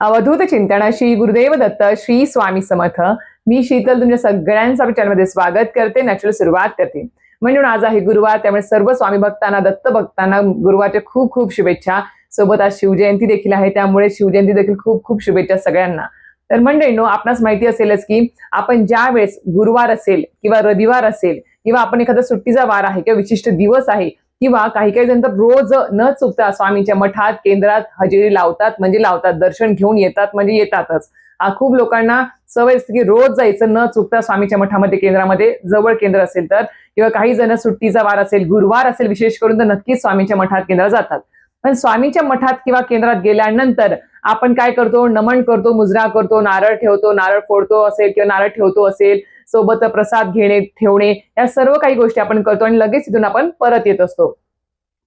अवधूत चिंतनाशी श्री गुरुदेव दत्त श्री स्वामी समर्थ. मी शीतल तुमच्या सगळ्यांचं आपल्या चॅनलमध्ये स्वागत करते. नॅचरल सुरुवात करते. म्हणून आज आहे गुरुवार त्यामुळे सर्व स्वामी भक्तांना दत्त भक्तांना गुरुवारच्या खूप खूप शुभेच्छा. सोबत आज शिवजयंती देखील आहे त्यामुळे शिवजयंती देखील खूप खूप शुभेच्छा सगळ्यांना. तर मंडळींनो आपणास माहिती असेलच की आपण ज्या वेळेस गुरुवार असेल किंवा रविवार असेल किंवा आपण एखादा सुट्टीचा वार आहे किंवा विशिष्ट दिवस आहे किंवा काही काही जण तर रोज न चुकता स्वामींच्या मठात केंद्रात हजेरी लावतात म्हणजे लावतात दर्शन घेऊन येतात म्हणजे येतातच. खूप लोकांना सवय असते की रोज जायचं न चुकता स्वामीच्या मठामध्ये केंद्रामध्ये जवळ केंद्र असेल तर किंवा काही जण सुट्टीचा वार असेल गुरुवार असेल विशेष करून तर नक्कीच स्वामीच्या मठात केंद्रात जातात. पण स्वामीच्या मठात किंवा केंद्रात गेल्यानंतर आपण काय करतो? नमन करतो मुजरा करतो नारळ ठेवतो नारळ फोडतो असेल किंवा नारळ ठेवतो असेल सोबत प्रसाद घेणे ठेवणे या सर्व काही गोष्टी आपण करतो आणि लगेच तिथून आपण परत येत असतो.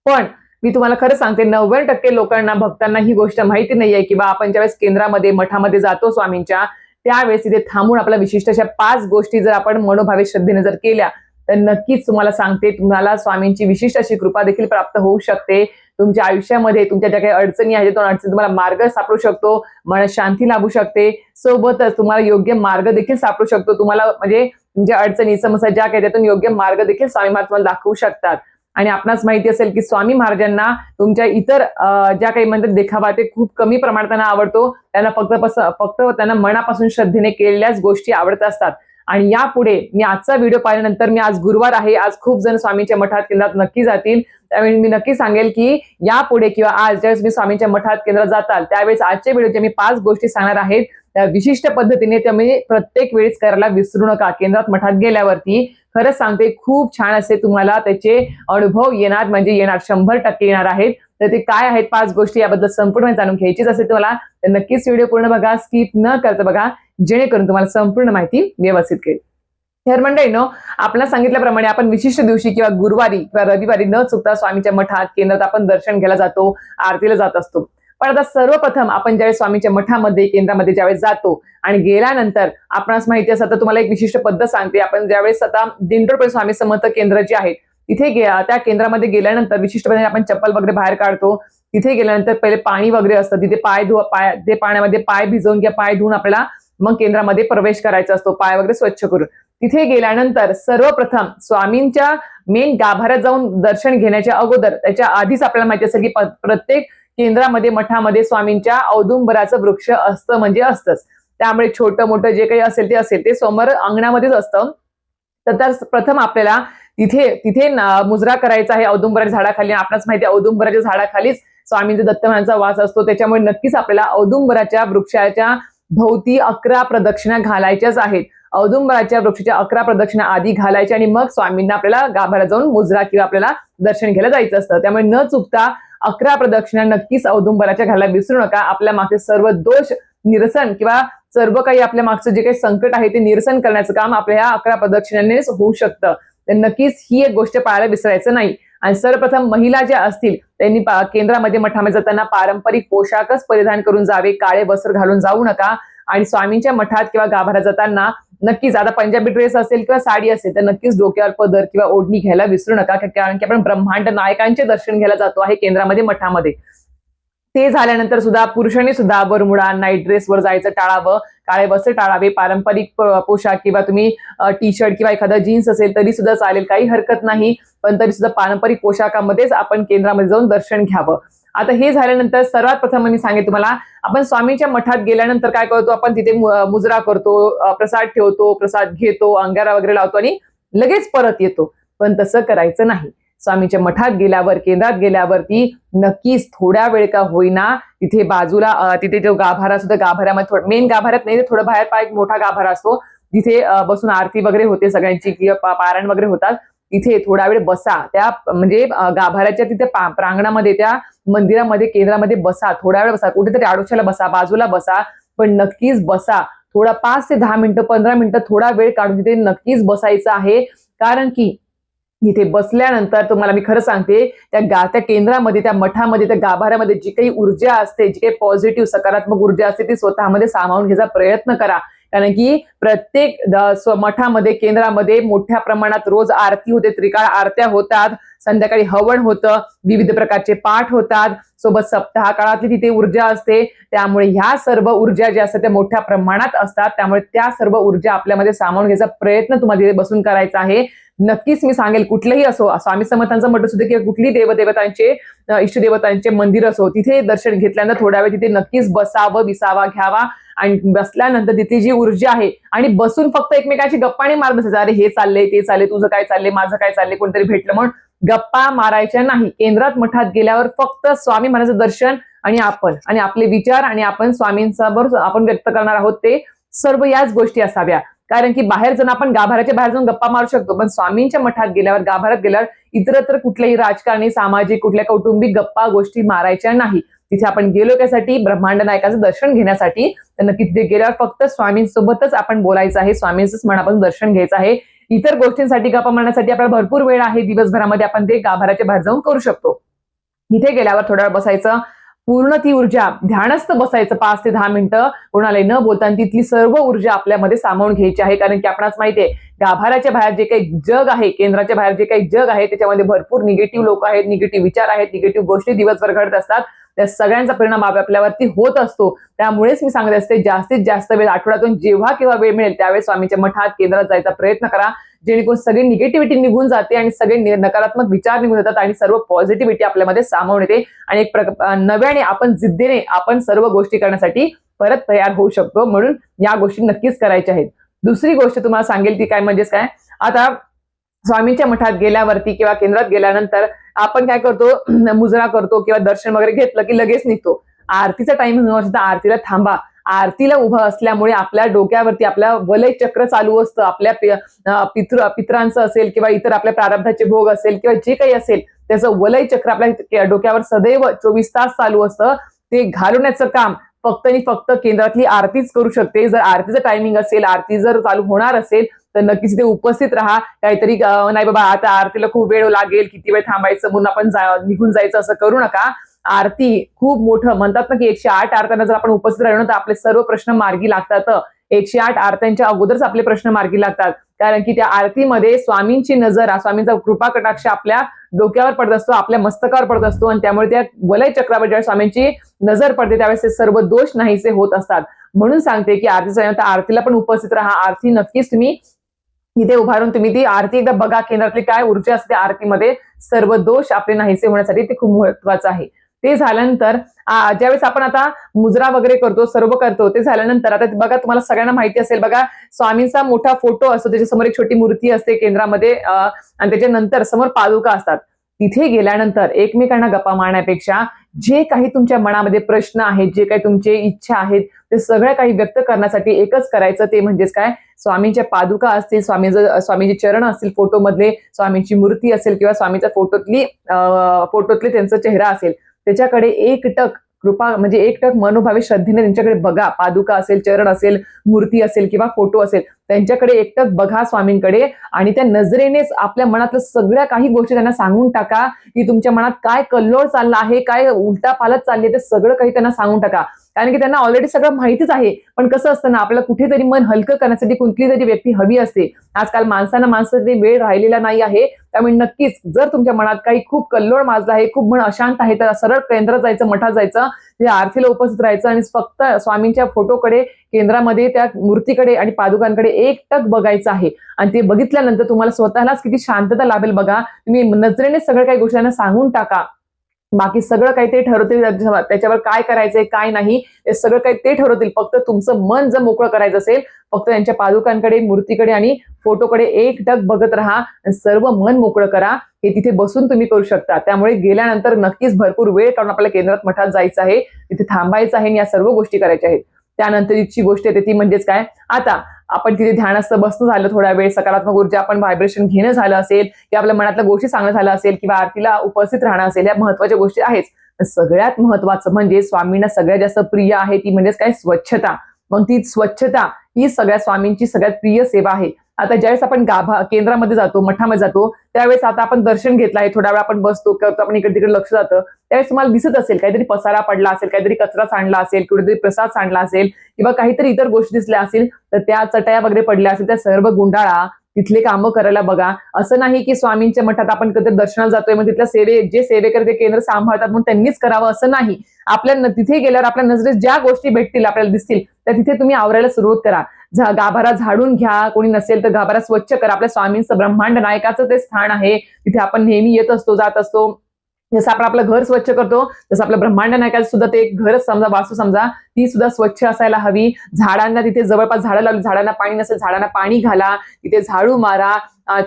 पण मी तुम्हाला खरं सांगते नव्वद टक्के लोकांना भक्तांना ही गोष्ट माहिती नाहीये की बा आपण ज्यावेळेस केंद्रामध्ये मठामध्ये जातो स्वामींच्या त्यावेळेस तिथे थांबून आपल्या विशिष्ट अशा पाच गोष्टी जर आपण मनोभावे श्रद्धेने जर केल्या तर नक्कीच तुम्हाला सांगते तुम्हाला स्वामींची विशिष्ट अशी कृपा देखील प्राप्त होऊ शकते. तुमच्या आयुष्यामध्ये तुमच्या ज्या काही अडचणी आहेत त्या अडचणी तुम्हाला मार्ग सापडू शकतो मन शांती लाभू शकते. सोबतच तुम्हाला योग्य मार्ग देखील सापडू शकतो. तुम्हाला म्हणजे तुमच्या अडचणी समस्या ज्या काही त्यातून योग्य मार्ग देखील स्वामी महाराज तुम्हाला दाखवू शकतात. आणि आपणास माहिती असेल की स्वामी महाराजांना तुमच्या इतर ज्या काही म्हणतात देखावा ते खूप कमी प्रमाणात त्यांना आवडतो. त्यांना फक्त फक्त त्यांना मनापासून श्रद्धेने केलेल्याच गोष्टी आवडत असतात. आणि यापुढे मी आजचा व्हिडिओ पाहिल्यानंतर मी आज गुरुवार आहे. आज खूप जण स्वामींच्या मठात केंद्रात नक्की जातील. त्यावेळी मी नक्की सांगेल की यापुढे किंवा आज ज्यावेळेस मी स्वामींच्या मठात केंद्रात जाताल त्यावेळेस आजच्या व्हिडिओच्या मी पाच गोष्टी सांगणार आहेत त्या विशिष्ट पद्धतीने तुम्ही प्रत्येक वेळेस करायला विसरू नका. केंद्रात मठात गेल्यावरती खरंच सांगते खूप छान असे तुम्हाला त्याचे अनुभव येणार. म्हणजे येणार शंभर टक्के येणार आहेत. तर ते काय आहेत पाच गोष्टी याबद्दल संपूर्ण जाणून घ्यायचीच असेल तुम्हाला तर नक्कीच व्हिडिओ पूर्ण बघा स्किप न करता बघा. जेणेकरून तुम्हाला संपूर्ण माहिती व्यवस्थित कळेल. तर मंडळीनो आपल्याला सांगितल्याप्रमाणे आपण विशिष्ट दिवशी किंवा गुरुवारी किंवा रविवारी न चुकता स्वामीच्या मठात केंद्रात आपण दर्शन घ्यायला जातो आरतीला जात असतो. पण आता सर्वप्रथम आपण ज्यावेळेस स्वामीच्या मठामध्ये केंद्रामध्ये ज्यावेळेस जातो आणि गेल्यानंतर आपणास माहिती असतं तर तुम्हाला एक विशिष्ट पद्धत सांगते. आपण ज्यावेळेस आता दिंडोरपणे स्वामी समर्थ केंद्र जे आहेत तिथे गे त्या केंद्रामध्ये गेल्यानंतर विशिष्ट पद्धतीने आपण चप्पल वगैरे बाहेर काढतो. तिथे गेल्यानंतर पहिले पाणी वगैरे असतं. तिथे पाय धुवा पाय ते पाण्यामध्ये पाय भिजवून किंवा पाय धुवून आपल्याला मग केंद्रामध्ये प्रवेश करायचा असतो पाय वगैरे स्वच्छ करून. तिथे गेल्यानंतर सर्वप्रथम स्वामींच्या मेन गाभाऱ्यात जाऊन दर्शन घेण्याच्या अगोदर त्याच्या आधीच आपल्याला माहिती असेल की प्रत्येक केंद्रामध्ये मठामध्ये स्वामींच्या औदुंबराचं वृक्ष असतं म्हणजे असतंच. त्यामुळे छोटं मोठं जे काही असेल ते असेल ते समोर अंगणामध्येच असतं. तर त्या प्रथम आपल्याला तिथे तिथे मुजरा करायचा आहे औदुंबराच्या झाडाखाली. आपणास माहिती आहे औदुंबराच्या झाडाखालीच स्वामींचा दत्तमानाचा वास असतो. त्याच्यामुळे नक्कीच आपल्याला औदुंबराच्या वृक्षाच्या भोवती अकरा प्रदक्षिणा घालायच्याच आहेत. औदुंबराच्या वृक्षाच्या अकरा प्रदक्षिणा आधी घालायच्या आणि मग स्वामींना आपल्याला गाभाऱ्यात जाऊन मुजरा किंवा आपल्याला दर्शन घ्यायला जायचं असतं. त्यामुळे न चुकता अकरा प्रदक्षिणा नक्कीच औदुंबराच्या घालायला विसरू नका. आपल्या मागचे सर्व दोष निरसन किंवा सर्व काही आपल्या मागचं जे काही संकट आहे ते निरसन करण्याचं काम आपल्या या अकरा प्रदक्षिणांनीच होऊ शकतं. तर नक्कीच ही एक गोष्ट पाळायला विसरायचं नाही. आणि सर्वप्रथम महिला ज्या असतील त्यांनी केंद्रामध्ये मठामध्ये जाताना पारंपरिक पोशाखच परिधान करून जावे काळे वस्त्र घालून जाऊ नका. आणि स्वामींच्या मठात किंवा गाभाऱ्यात जाताना नक्कीच आता पंजाबी ड्रेस असेल किंवा साडी असेल तर नक्कीच डोक्यावर पदर किंवा ओढणी घ्यायला विसरू नका कारण की आपण ब्रह्मांड नायकांचे दर्शन घ्यायला जातो आहे केंद्रामध्ये मठामध्ये. ते झाल्यानंतर सुद्धा पुरुषांनी सुद्धा बरमुडा नाईट ड्रेसवर जायचं टाळावं. काळे वस्त्र टाळावे पारंपरिक पोशाख किंवा तुम्ही टी शर्ट किंवा एखादा जीन्स असेल तरी सुद्धा चालेल काही हरकत नाही. पण तरी सुद्धा पारंपरिक पोशाखामध्येच आपण केंद्रामध्ये जाऊन दर्शन घ्यावं. आता हे झाल्यानंतर सर्वात प्रथम मी सांगेन तुम्हाला आपण स्वामीच्या मठात गेल्यानंतर काय करतो आपण तिथे मुजरा करतो प्रसाद ठेवतो प्रसाद घेतो अंगारा वगैरे लावतो आणि लगेच परत येतो. पण तसं करायचं नाही. स्वामीच्या मठात गेल्यावर केंद्रात गेल्यावरती नक्कीच थोड्या वेळ का होईना तिथे बाजूला तिथे जो गाभारा असतो गाभाऱ्यामध्ये मेन गाभाऱ्यात नाही थोडं बाहेर पा एक मोठा गाभारा असतो. तिथे बसून आरती वगैरे होते सगळ्यांची किंवा पारायण वगैरे होतात. तिथे थोडा वेळ बसा. त्या म्हणजे गाभाऱ्याच्या तिथे प्रांगणामध्ये त्या मंदिरामध्ये केंद्रामध्ये बसा. थोडा वेळ बसा. कुठेतरी आडोशाला बसा बाजूला बसा. पण नक्कीच बसा. थोडा पाच ते दहा मिनिटं पंधरा मिनिटं थोडा वेळ काढून तिथे नक्कीच बसायचं आहे. कारण की इथे बसल्यानंतर तुम्हाला मी खरं सांगते त्या गा त्या केंद्रामध्ये त्या मठामध्ये त्या गाभाऱ्यामध्ये जी काही ऊर्जा असते जी काही पॉझिटिव्ह सकारात्मक ऊर्जा असते ती स्वतःमध्ये सामावून घ्यायचा प्रयत्न करा. कारण की प्रत्येक मठामध्ये केंद्रामध्ये मोठ्या प्रमाणात रोज आरती होते त्रिकाळ आरत्या होतात संध्याकाळी हवन होतं विविध प्रकारचे पाठ होतात सोबत सप्ताह काळातली तिथे ऊर्जा असते. त्यामुळे ह्या सर्व ऊर्जा ज्या असतात त्या मोठ्या प्रमाणात असतात. त्यामुळे त्या सर्व ऊर्जा आपल्यामध्ये सामावून घ्यायचा प्रयत्न तुम्हाला तिथे बसून करायचा आहे. नक्कीच मी सांगेल कुठलंही असो स्वामी समर्थांचं म्हटलं सुद्धा दे किंवा कुठली देवदेवतांचे इष्टदेवतांचे मंदिर असो तिथे दर्शन घेतल्यानंतर थोड्या वेळ तिथे नक्कीच बसावं विसावा घ्यावा आणि बसल्यानंतर तिथली जी ऊर्जा आहे आणि बसून फक्त एकमेकांची गप्पाने मारत बसायचं. अरे हे चाललंय ते चालले तुझं काय चाललंय माझं काय चाललंय कोणतरी भेटलं म्हणून गप्पा मारायच्या नाही. केंद्रात मठात गेल्यावर फक्त स्वामी महाराजांचं दर्शन आणि आपण आणि आपले विचार आणि आपण स्वामींसमोर आपण व्यक्त करणार आहोत ते सर्व याच गोष्टी असाव्या. कारण की बाहेर जाऊन आपण गाभाऱ्याच्या बाहेर जाऊन गप्पा मारू शकतो. पण स्वामींच्या मठात गेल्यावर गाभाऱ्यात गेल्यावर इतरत्र कुठल्याही राजकारणी सामाजिक कुठल्या कौटुंबिक गप्पा गोष्टी मारायच्या नाही. तिथे आपण गेलो त्यासाठी ब्रह्मांड नायकाचं दर्शन घेण्यासाठी. तर नक्की तिथे गेल्यावर फक्त स्वामींसोबतच आपण बोलायचं आहे. स्वामींचंच मनापासून दर्शन घ्यायचं आहे. इतर गोष्टींसाठी गप्पा मारण्यासाठी आपल्याला भरपूर वेळ आहे. दिवसभरामध्ये आपण ते गाभाऱ्याच्या बाहेर जाऊन करू शकतो. इथे गेल्यावर थोड्या वेळ बसायचं. पूर्ण ती ऊर्जा ध्यानस्थ बसायचं पाच ते दहा मिनिटं कोणालाही न बोलता आणि तिथली सर्व ऊर्जा आपल्यामध्ये सामावून घ्यायची आहे. कारण की आपणास माहितीये गाभाऱ्याच्या बाहेर जे काही जग आहे केंद्राच्या बाहेर जे काही जग आहे त्याच्यामध्ये भरपूर निगेटिव्ह लोक आहेत निगेटिव्ह विचार आहेत निगेटिव्ह गोष्टी दिवसभर घडत असतात. त्या सगळ्यांचा परिणाम आप- आपल्यावरती होत असतो. त्यामुळेच मी सांगत असते जास्तीत जास्त वेळ आठवड्यातून जेव्हा केव्हा वेळ मिळेल त्यावेळेस स्वामीच्या मठात केंद्रात जायचा प्रयत्न करा. जेणेकरून सगळी निगेटिव्हिटी निघून जाते आणि सगळे नि- नकारात्मक विचार निघून जातात आणि सर्व पॉझिटिव्हिटी आपल्यामध्ये सामावून येते. आणि एक नव्याने आपण जिद्दीने आपण सर्व गोष्टी करण्यासाठी परत तयार होऊ शकतो. म्हणून या गोष्टी नक्कीच करायच्या आहेत. दुसरी गोष्ट तुम्हाला सांगेल ती काय म्हणजेच काय? आता स्वामींच्या मठात गेल्यावरती किंवा केंद्रात गेल्यानंतर आपण काय करतो? मुजरा करतो किंवा दर्शन वगैरे घेतलं की लगेच निघतो. आरतीचा टाइम आरतीला थांबा. आरतीला उभं असल्यामुळे आपल्या डोक्यावरती आपल्या वलय चक्र चालू असतं. आपल्या पि- पितृ पित्रांचं असेल किंवा इतर आपल्या प्रारब्धाचे भोग असेल किंवा जे काही असेल त्याचं वलय चक्र आपल्या डोक्यावर सदैव चोवीस तास चालू असतं. ते घालवण्याचं काम फक्त आणि फक्त केंद्रातली आरतीच करू शकते. जर आरतीचं टायमिंग असेल आरती जर चालू होणार असेल तर नक्कीच ते उपस्थित राहा. काहीतरी नाही बाबा आता आरतीला खूप वेळ लागेल किती वेळ थांबायचं म्हणून आपण जा- निघून जायचं असं करू नका. आरती खूप मोठं म्हणतात ना की एकशे आठ आरत्यांना जर आपण उपस्थित राहिलो तर आपले सर्व प्रश्न मार्गी लागतात. एकशे आठ आरत्यांच्या अगोदरच आपले प्रश्न मार्गी लागतात. कारण की त्या आरतीमध्ये स्वामींची नजर स्वामींचा कृपा कटाक्ष आपल्या डोक्यावर पडत असतो आपल्या मस्तकावर पडत असतो आणि त्यामुळे त्या वलय चक्रावर ज्यावेळेस स्वामींची नजर पडते त्यावेळेस ते सर्व दोष नाहीसे होत असतात. म्हणून सांगते की आरती वेळेला आरतीला पण उपस्थित राहा. आरती नक्कीच तुम्ही इथे उभारून तुम्ही ती आरती एकदा बघा केंद्रातली काय ऊर्जा असते आरतीमध्ये सर्व दोष आपले नाहीसे होण्यासाठी ते खूप महत्वाचं आहे. ते झाल्यानंतर ज्यावेळेस आपण आता मुजरा वगैरे करतो सर्व करतो ते झाल्यानंतर आता बघा तुम्हाला सगळ्यांना माहिती असेल बघा स्वामींचा मोठा फोटो असतो त्याच्यासमोर एक छोटी मूर्ती असते केंद्रामध्ये आणि त्याच्यानंतर समोर पादुका असतात. तिथे गेल्यानंतर एकमेकांना गप्पा मारण्यापेक्षा जे काही तुमच्या मनामध्ये प्रश्न आहेत जे काही तुमचे इच्छा आहेत ते सगळ्या काही व्यक्त करण्यासाठी एकच करायचं ते म्हणजेच काय? स्वामींच्या पादुका असतील स्वामीचं स्वामीचे चरण असतील फोटोमधले स्वामींची मूर्ती असेल किंवा स्वामीच्या फोटोतली फोटोतले त्यांचा चेहरा असेल त्याच्याकडे एक टक कृपा म्हणजे एक टक मनोभावे श्रद्धेने त्यांच्याकडे बघा. पादुका असेल चरण असेल मूर्ती असेल किंवा फोटो असेल त्यांच्याकडे एकटक बघा स्वामींकडे आणि त्या नजरेनेच आपल्या मनातलं सगळ्या काही गोष्टी त्यांना सांगून टाका की तुमच्या मनात काय कल्लोळ चालला आहे काय उलटा पालत चालली आहे ते सगळं काही त्यांना सांगून टाका. कारण की त्यांना ऑलरेडी सगळं माहितीच आहे. पण कसं असतं ना आपल्याला कुठेतरी मन हलकं करण्यासाठी कोणती तरी व्यक्ती हवी असते. आजकाल माणसांना माणसासाठी वेळ राहिलेला नाही आहे. त्यामुळे नक्कीच जर तुमच्या मनात काही खूप कल्लोळ माजला आहे खूप मन अशांत आहे तर सरळ केंद्रात जायचं मठात जायचं ते आरतीला उपस्थित राहायचं आणि फक्त स्वामींच्या फोटोकडे केंद्रामध्ये त्या मूर्तीकडे आणि पादुकांकडे एकटक बघायचं आहे. आणि ते बघितल्यानंतर तुम्हाला स्वतःलाच किती शांतता लाभेल बघा. तुम्ही नजरेने सगळ्या काही गोष्टी सांगून टाका. बाकी सगळं काही ते ठरवतील त्याच्यावर- काय करायचंय काय नाही ते सगळं काही ते ठरवतील. फक्त तुमचं मन जर मोकळं करायचं असेल फक्त त्यांच्या पादुकांकडे मूर्तीकडे आणि फोटोकडे एक टक बघत राहा आणि सर्व मन मोकळं करा. हे तिथे बसून तुम्ही करू शकता. त्यामुळे गेल्यानंतर नक्कीच भरपूर वेळ काढून आपल्याला केंद्रात मठात जायचं आहे. तिथे थांबायचं आहे आणि या सर्व गोष्टी करायच्या आहेत. त्यानंतर इथची गोष्ट येते ती म्हणजेच काय? आता आपण तिथे ध्यानास्त बसणं झालं थोडा वेळ सकारात्मक ऊर्जा आपण व्हायब्रेशन घेणं झालं असेल किंवा आपल्या मनातल्या गोष्टी सांगणं झालं असेल किंवा आरतीला उपस्थित राहणं असेल या महत्त्वाच्या गोष्टी आहेच. सगळ्यात महत्वाचं म्हणजे स्वामींना सगळ्यात जास्त प्रिय आहे ती म्हणजेच काय? स्वच्छता. मग ती स्वच्छता ही सगळ्या स्वामींची सगळ्यात प्रिय सेवा आहे. आता ज्यावेळेस आपण गाभा केंद्रामध्ये जातो मठामध्ये जातो त्यावेळेस आता आपण दर्शन घेतलं आहे. थोड्या वेळ आपण बसतो किंवा आपण इकडे तिकडे लक्ष जातं. त्यावेळेस तुम्हाला दिसत असेल काहीतरी पसारा पडला असेल काहीतरी कचरा सांडला असेल कुठेतरी प्रसाद सांडला असेल किंवा काहीतरी इतर गोष्टी दिसल्या असेल तर त्या चटया वगैरे पडल्या असेल त्या सर्व गुंडाळा तिथले कामं करायला बघा. असं नाही की स्वामींच्या मठात आपण कधी दर्शनाला जातोय मग तिथल्या सेवे जे सेवेकर ते केंद्र सांभाळतात म्हणून त्यांनीच करावं असं नाही. आपल्या तिथे गेल्यावर आपल्या नजरेत ज्या गोष्टी भेटतील आपल्याला दिसतील तर तिथे तुम्ही आवरायला सुरुवात करा. झा- गाभारा झाडून घ्या. कोणी नसेल तर गाभारा स्वच्छ करा. आपल्या स्वामींचं ब्रह्मांड नायकाचं ते स्थान आहे. तिथे आपण नेहमी येत असतो जात असतो. जसं आपण आपलं घर स्वच्छ करतो जसं आपलं ब्रह्मांड नायकाचं सुद्धा ते एक घरच समजा वास्तू समजा ती सुद्धा स्वच्छ असायला हवी. झाडांना तिथे जवळपास झाडं लावली झाडांना पाणी नसेल झाडांना पाणी घाला तिथे झाडू मारा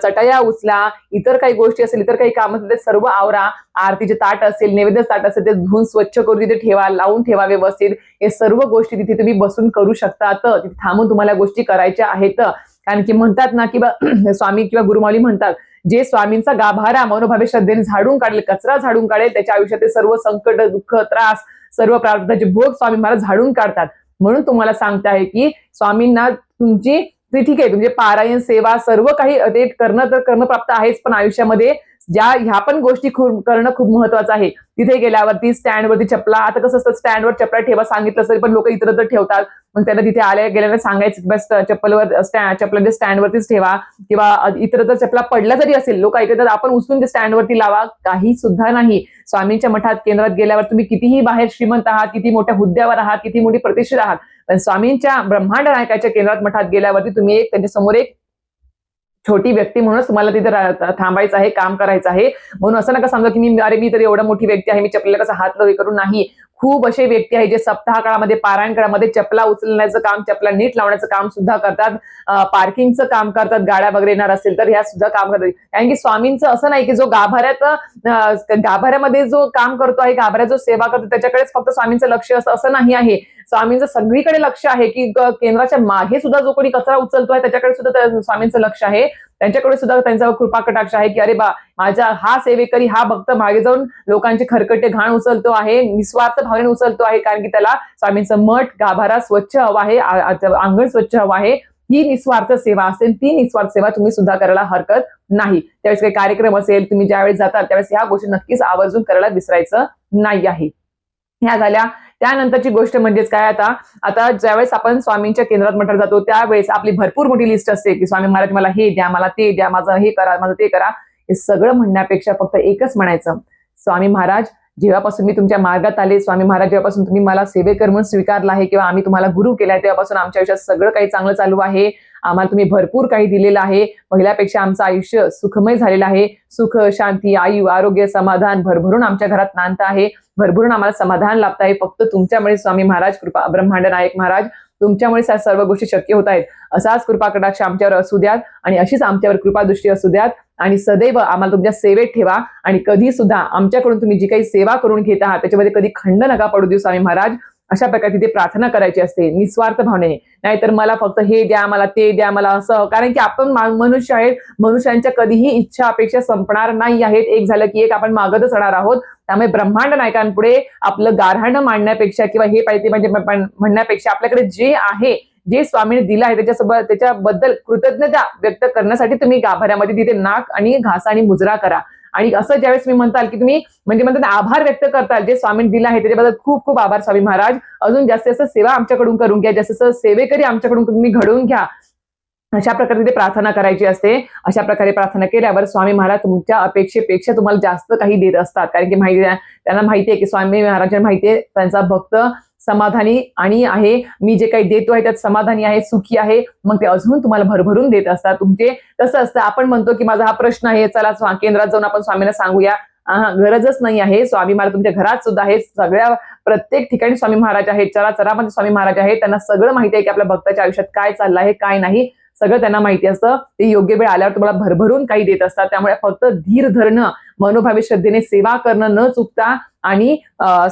चटया उचला इतर काही गोष्टी असेल इतर काही काम असतील ते सर्व आवरा. आरतीचे ताट असेल नैवेद्य ताट असेल ते धुवून स्वच्छ करून तिथे ठेवा लावून ठेवा व्यवस्थित. हे सर्व गोष्टी तिथे तुम्ही बसून करू शकता तर तिथे थांबून तुम्हाला गोष्टी करायच्या आहेत. कारण की म्हणतात ना की स्वामी किंवा गुरुमाली म्हणतात जे स्वामींचा गाभारा मनोभावे श्रद्धेने झाडून काढेल कचरा झाडून काढेल त्याच्या आयुष्यातील सर्व संकट दुःख त्रास सर्व प्रार्थनाचे भोग स्वामी महाराज झाडून काढतात. म्हणून तुम्हाला सांगते आहे की स्वामींना तुमची ते ठीक आहे तुमचे पारायण सेवा सर्व काही ते करणं तर करणं प्राप्त आहेच पण आयुष्यामध्ये ज्या ह्या पण गोष्टी करणं खूप महत्वाचं आहे. तिथे गेल्यावरती स्टँडवरती चपला आता कसं असतं स्टँडवर चपला ठेवा सांगितलं तरी पण लोक इतर ठेवतात. मग त्यांना तिथे आल्या गेल्याने सांगायचं की बस चप्पलवर स्टँड चपलाच्या म्हणजे स्टँडवरतीच ठेवा. किंवा इतर जर चपला पडला जरी असेल लोक ऐकतात आपण उचलून ते स्टँडवरती लावा. काही सुद्धा नाही. स्वामींच्या मठात केंद्रात गेल्यावर तुम्ही कितीही बाहेर श्रीमंत आहात किती मोठ्या हुद्द्यावर आहात किती मोठी प्रतिष्ठित आहात. पण स्वामींच्या ब्रह्मांड नायकाच्या केंद्रात मठात गेल्यावरती तुम्ही एक त्यांच्यासमोर एक छोटी व्यक्ती म्हणूनच तुम्हाला तिथे थांबायचं आहे काम करायचं आहे. म्हणून असं नका समजा की मी अरे मी तरी एवढं मोठी व्यक्ती आहे मी चपलेला कसं हात लावे करून नाही. खूप असे व्यक्ती आहे जे सप्ताह काळामध्ये पारायण काळामध्ये चपला उचलण्याचं काम चपला नीट लावण्याचं काम सुद्धा करतात. पार्किंगचं काम करतात गाड्या वगैरे येणार असेल तर ह्या सुद्धा काम करतात. कारण की स्वामींचं असं नाही की जो गाभाऱ्यात गाभाऱ्यामध्ये जो काम करतो आहे गाभाऱ्यात जो सेवा करतो त्याच्याकडेच फक्त स्वामींचं लक्ष असं असं नाही आहे. स्वामींचं सगळीकडे लक्ष आहे की केंद्राच्या मागे सुद्धा जो कोणी कचरा उचलतोय त्याच्याकडे सुद्धा स्वामींचं लक्ष आहे. त्यांच्याकडे सुद्धा त्यांचा कृपा कटाक्ष आहे की अरे बा माझ्या हा सेवेकरी हा भक्त मागे जाऊन लोकांचे खरकटे घाण उचलतो आहे निस्वार्थ भावने उचलतो आहे कारण की त्याला स्वामींचं मठ गाभारा स्वच्छ हवा आहे अंगण स्वच्छ हवा आहे. ही निस्वार्थ सेवा असेल ती निस्वार्थ सेवा तुम्ही सुद्धा करायला हरकत नाही. त्यावेळेस काही कार्यक्रम असेल तुम्ही ज्यावेळेस जातात त्यावेळेस ह्या गोष्टी नक्कीच आवर्जून करायला विसरायचं नाही आहे. ह्या झाल्या त्यानंतरची गोष्ट म्हणजेच काय आता? आता ज्यावेळेस आपण स्वामींच्या केंद्रात म्हटलं जातो त्यावेळेस आपली भरपूर मोठी लिस्ट असते की स्वामी महाराज मला हे द्या मला ते द्या माझं हे करा माझं ते करा. हे सगळं म्हणण्यापेक्षा फक्त एकच म्हणायचं स्वामी महाराज जेव्हापासून मी तुमच्या मार्गात आले स्वामी महाराज जेव्हापासून तुम्ही मला सेवेकर म्हणून स्वीकारला आहे किंवा आम्ही तुम्हाला गुरु केलाय तेव्हापासून आमच्या आयुष्यात सगळं काही चांगलं चालू आहे. आम्हाला तुम्ही भरपूर काही दिलेलं आहे. पहिल्यापेक्षा आमचं आयुष्य सुखमय झालेलं आहे. सुख शांती आयु आरोग्य समाधान भरभरून आमच्या घरात नांद आहे. भरभरून आम्हाला समाधान लाभत आहे. फक्त तुमच्यामुळे स्वामी महाराज कृपा ब्रह्मांड नायक महाराज तुमच्यामुळेच या सर्व गोष्टी शक्य होत आहेत. असाच कृपा कटाक्ष आमच्यावर असू द्यात आणि अशीच आमच्यावर कृपादृष्टी असू द्यात आणि सदैव आम्हाला तुमच्या सेवेत ठेवा आणि कधी सुद्धा आमच्याकडून तुम्ही जी काही सेवा करून घेत आहात त्याच्यामध्ये कधी खंड नका पडू देऊ स्वामी महाराज. अशा प्रकारे तिथे प्रार्थना करायची असते निस्वार्थ भावनेने. नाहीतर मला फक्त हे द्या मला ते द्या मला असं. कारण की आपण मनुष्य आहेत मनुष्यांच्या कधीही इच्छा अपेक्षा संपणार नाही आहेत. एक झालं की एक आपण मागतच राहणार आहोत. त्यामुळे ब्रह्मांड नायकांपुढे आपलं गारहाणं मांडण्यापेक्षा किंवा हे पाहिजे म्हणजे म्हणण्यापेक्षा आपल्याकडे जे आहे जे स्वामीने दिलं आहे त्याच्यासोबत त्याच्याबद्दल कृतज्ञता व्यक्त करण्यासाठी तुम्ही गाभाऱ्यामध्ये तिथे नाक आणि घासा आणि मुजरा करा. आणि असं ज्यावेळेस मी म्हणताल की तुम्ही म्हणजे म्हणतात आभार व्यक्त करताल जे स्वामी दिलं आहे त्याच्याबद्दल खूप खूप आभार स्वामी महाराज. अजून जास्तीत जास्त सेवा आमच्याकडून करून घ्या जास्तीत जास्त सेवेकरी आमच्याकडून तुम्ही घडवून घ्या. अशा प्रकारे ते प्रार्थना करायची असते. अशा प्रकारे प्रार्थना केल्यावर स्वामी महाराज तुमच्या अपेक्षेपेक्षा तुम्हाला जास्त काही देत असतात. कारण की माहिती त्यांना माहिती आहे की स्वामी महाराजांना माहिती आहे त्यांचा भक्त समाधानी आणि आहे. मी जे काही देतो आहे त्यात समाधानी आहे सुखी आहे. मग ते अजून तुम्हाला भरभरून देत असतात. तुमचे तसं असतं. आपण म्हणतो की माझा हा प्रश्न आहे चला स्वा- केंद्रात जाऊन आपण स्वामींना सांगूया. हा गरजच नाही आहे. स्वामी महाराज तुमच्या घरात सुद्धा आहे सगळ्या प्रत्येक ठिकाणी स्वामी महाराज आहेत. चरा चरामध्ये स्वामी महाराज आहेत. त्यांना सगळं माहिती आहे की आपल्या भक्ताच्या आयुष्यात काय चाललं आहे काय नाही. सगळं त्यांना माहिती असतं. ते योग्य वेळ आल्यावर तुम्हाला भरभरून काही देत असतात. त्यामुळे फक्त धीर धरणं मनोभावी श्रद्धेने सेवा करणं न चुकता आणि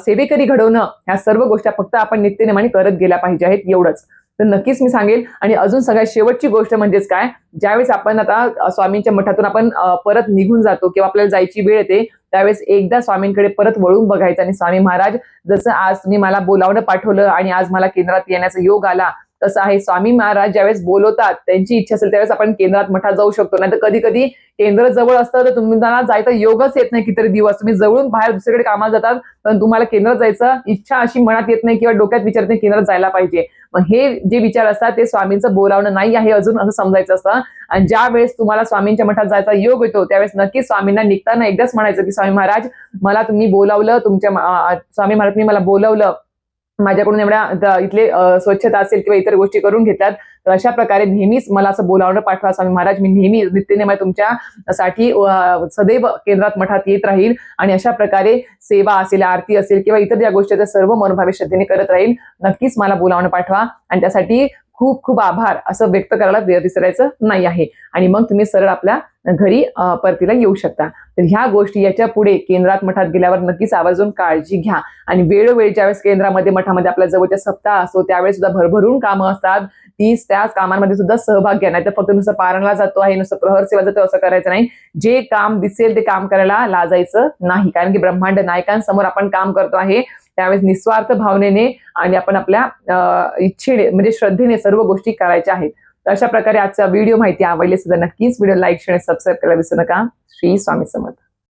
सेवेकरी घडवणं ह्या सर्व गोष्टी फक्त आपण नित्यनेमाने करत गेल्या पाहिजे आहेत एवढंच. तर नक्कीच मी सांगेल. आणि अजून सगळ्यात शेवटची गोष्ट म्हणजेच काय? ज्यावेळेस आपण आता स्वामींच्या मठातून आपण परत निघून जातो किंवा आपल्याला जायची वेळ येते त्यावेळेस एकदा स्वामींकडे परत वळून बघायचं. आणि स्वामी महाराज जसं आज तुम्ही मला बोलावणं पाठवलं आणि आज मला केंद्रात येण्याचा योग आला तसं आहे. स्वामी महाराज ज्यावेळेस बोलवतात त्यांची इच्छा असेल त्यावेळेस आपण केंद्रात मठात जाऊ शकतो. नाही तर कधी कधी केंद्र जवळ असतं तर तुम्हाला जायचा योगच येत नाही कितीतरी दिवस. तुम्ही जवळून बाहेर दुसरीकडे कामाला जातात पण तुम्हाला केंद्रात जायचं इच्छा अशी मनात येत नाही किंवा डोक्यात विचारत नाही केंद्रात जायला पाहिजे. मग हे जे विचार असतात ते स्वामींचं बोलावणं नाही आहे अजून असं समजायचं असतं. आणि ज्या वेळेस तुम्हाला स्वामींच्या मठात जायचा योग येतो त्यावेळेस नक्की स्वामींना निघताना एकदाच म्हणायचं की स्वामी महाराज मला तुम्ही बोलावलं तुमच्या स्वामी महाराजांनी मला बोलावलं माझ्याकडून एवढ्या इथले स्वच्छता असेल किंवा इतर गोष्टी करून घेतात तर अशा प्रकारे नेहमीच मला असं बोलावणं पाठवा. स्वामी महाराज मी नेहमी नित्यनेमाय तुमच्यासाठी सदैव केंद्रात मठात येत राहील आणि अशा प्रकारे सेवा असेल आरती असेल किंवा इतर ज्या गोष्टी त्या सर्व मनोभावी श्रद्धेने करत राहील. नक्कीच मला बोलावणं पाठवा आणि त्यासाठी खूप खूप आभार असं व्यक्त करायला विसरायचं नाही आहे. आणि मग तुम्ही सरळ आपल्या घरी परतीला येऊ शकता. तर ह्या गोष्टी याच्यापुढे केंद्रात मठात गेल्यावर नक्कीच आवर्जून काळजी घ्या. आणि वेळोवेळी ज्यावेळेस केंद्रामध्ये मठामध्ये आपल्या जवळच्या सप्ताह असतो त्यावेळेस सुद्धा भरभरून कामं असतात. तीच त्याच कामांमध्ये सुद्धा सहभाग घ्या. नाही तर फक्त नुसतं पारणला जातो आहे नुसतं प्रहर सेवा जातो असं करायचं नाही. जे काम दिसेल ते काम करायला लाजायचं नाही. कारण की ब्रह्मांड नायकांसमोर आपण काम करतो आहे. त्यावेळेस निस्वार्थ भावनेने आणि आपण आपल्या इच्छेने म्हणजे श्रद्धेने सर्व गोष्टी करायच्या आहेत. तर अशा प्रकारे आजचा व्हिडिओ माहिती आवडली असेल तर नक्कीच व्हिडिओ लाईक शेअर सबस्क्राईब करायला विसरू नका. श्री स्वामी समर्थ.